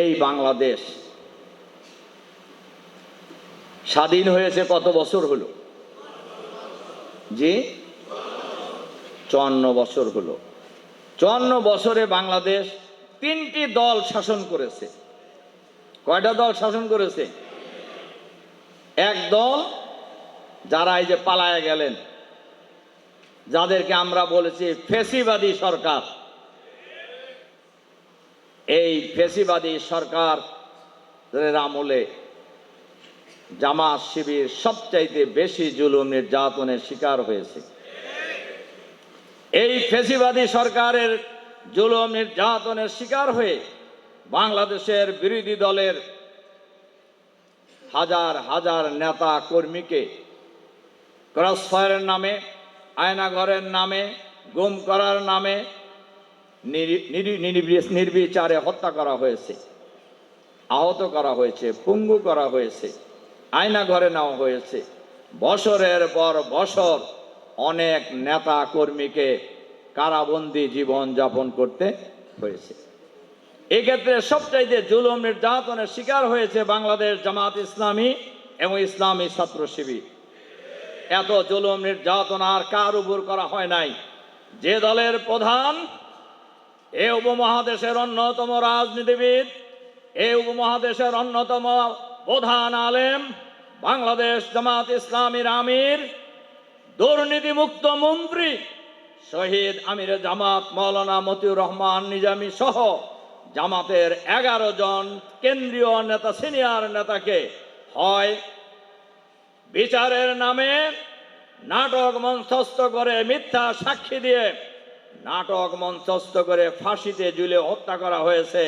এই বাংলাদেশ স্বাধীন হয়েছে কত বছর হলো? জি? চুয়ান্ন বছর হলো। চুয়ান্ন বছরে বাংলাদেশ তিনটি দল শাসন করেছে। কয়টা দল শাসন করেছে? এক দল যারা এই যে পালায় গেলেন, যাদেরকে আমরা বলেছি ফেসিবাদী সরকার। এই ফেসিবাদী সরকার আমলে জামাত শিবির সবচাইতে বেশি জুলুম নির্যাতনের শিকার হয়েছে। এই ফেসিবাদী সরকারের জুলুম নির্যাতনের শিকার হয়ে বাংলাদেশের বিরোধী দলের হাজার হাজার নেতা কর্মীকে ক্রসফায়ারের নামে, আয়নাঘরের নামে, গুম করার নামে নির্বিচারে হত্যা করা হয়েছে, আহত করা হয়েছে, পঙ্গু করা হয়েছে, আয়না ঘরে নেওয়া হয়েছে। বছরের পর বছর অনেক নেতা কর্মীকে কারাবন্দি জীবন যাপন করতে হয়েছে। এক্ষেত্রে সবচাইতে জুলুম নির্যাতনের শিকার হয়েছে বাংলাদেশ জামাত ইসলামী এবং ইসলামী ছাত্র শিবির। এত জুলুম নির্যাতন আর কার উপর করা হয় নাই? যে দলের প্রধান এ উপমহাদেশের অন্যতম রাজনীতিবিদ, এ উপমহাদেশের অন্যতম প্রধান আলেম, বাংলাদেশ জামাত ইসলামীর আমির, দুর্নীতিমুক্ত মন্ত্রী শহীদ আমির জামাত মৌলানা মতিউর রহমান নিজামী সহ জামাতের এগারো জন কেন্দ্রীয় নেতা, সিনিয়র নেতাকে হয় বিচারের নামে নাটক মঞ্চস্থ করে মিথ্যা সাক্ষী দিয়ে নাটক মঞ্চস্থ করে ফাঁসিতে ঝুলে হত্যা করা হয়েছে।